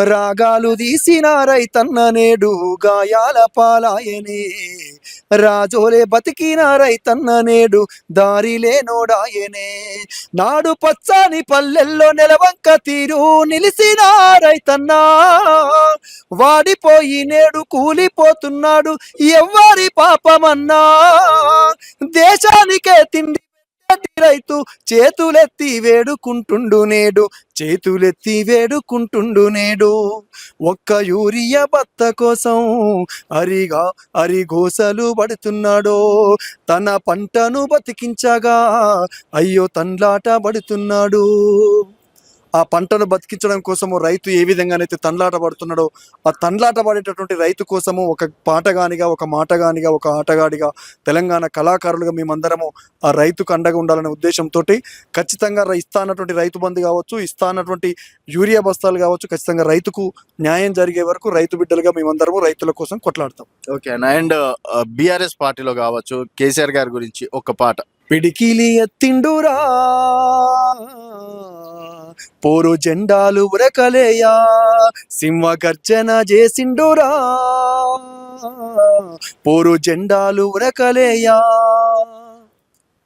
రాగాలు తీసిన రైతన్న నేడు గాయాల పాలాయనే. రాజోలే బతికిన రైతన్న నేడు దారిలే నోడాయనే నాడు పచ్చని పల్లెల్లో నెలవంక తీరు నిలిసిన రైతన్న. వాడిపోయి నేడు కూలిపోతున్నాడు ఎవ్వరి పాపమన్నా. దేశానికే తిండి రైతు చేతులెత్తి వేడుకుంటుండు నేడు చేతులెత్తి వేడుకుంటుండు నేడు. ఒక్క యూరియా బత్త కోసం అరిగా అరిగోసలు పడుతున్నాడో. తన పంటను బతికించగా అయ్యో తండ్లాట పడుతున్నాడు. ఆ పంటను బతికించడం కోసము రైతు ఏ విధంగానైతే తండ్లాట పడుతున్నాడో ఆ తండ్లాట పడేటటువంటి రైతు కోసము ఒక పాటగానిగా ఒక మాటగానిగా ఒక ఆటగాడిగా తెలంగాణ కళాకారులుగా మేమందరము ఆ రైతుకు అండగా ఉండాలనే ఉద్దేశంతో ఖచ్చితంగా రై- ఇస్తా అన్నటువంటి రైతు బంధు కావచ్చు ఇస్తా అన్నటువంటి యూరియా బస్తాలు కావచ్చు ఖచ్చితంగా రైతుకు న్యాయం జరిగే వరకు రైతు బిడ్డలుగా మేమందరము రైతుల కోసం కొట్లాడతాం. ఓకే అండ్ బీఆర్ఎస్ పార్టీలో కావచ్చు కేసీఆర్ గారి గురించి ఒక పాట. పిడికిలి ఎత్తిండురా. పోరు జెండాలు ఉరకలేయా సింహ గర్జన చేసిండురా. పోరు జెండాలు ఉరకలేయా.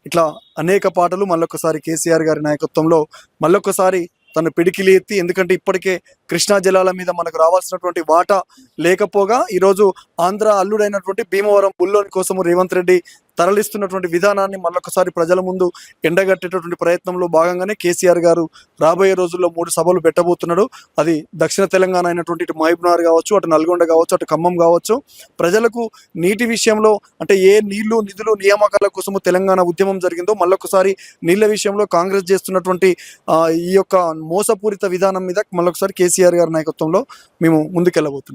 ఇట్లా అనేక పాటలు మళ్ళొకసారి కేసీఆర్ గారి నాయకత్వంలో మళ్ళొకసారి తను పిడికిలి ఎత్తి ఎందుకంటే ఇప్పటికే కృష్ణా జలాల మీద మనకు రావాల్సినటువంటి వాటా లేకపోగా ఈరోజు ఆంధ్ర అల్లుడైనటువంటి భీమవరం బుల్లోని కోసము రేవంత్ రెడ్డి తరలిస్తున్నటువంటి విధానాన్ని మళ్ళొకసారి ప్రజల ముందు ఎండగట్టేటటువంటి ప్రయత్నంలో భాగంగానే కేసీఆర్ గారు రాబోయే రోజుల్లో మూడు సభలు పెట్టబోతున్నాడు. అది దక్షిణ తెలంగాణ అయినటువంటి ఇటు మహబూబ్నగర్ కావచ్చు అటు నల్గొండ కావచ్చు అటు ఖమ్మం కావచ్చు. ప్రజలకు నీటి విషయంలో అంటే ఏ నీళ్ళు నిధులు నియామకాల కోసము తెలంగాణ ఉద్యమం జరిగిందో మళ్ళొకసారి నీళ్ళ విషయంలో కాంగ్రెస్ చేస్తున్నటువంటి ఈ యొక్క మోసపూరిత విధానం మీద మళ్ళొకసారి కేసీఆర్ గారి నాయకత్వంలో మేము ముందుకెళ్ళబోతున్నాం.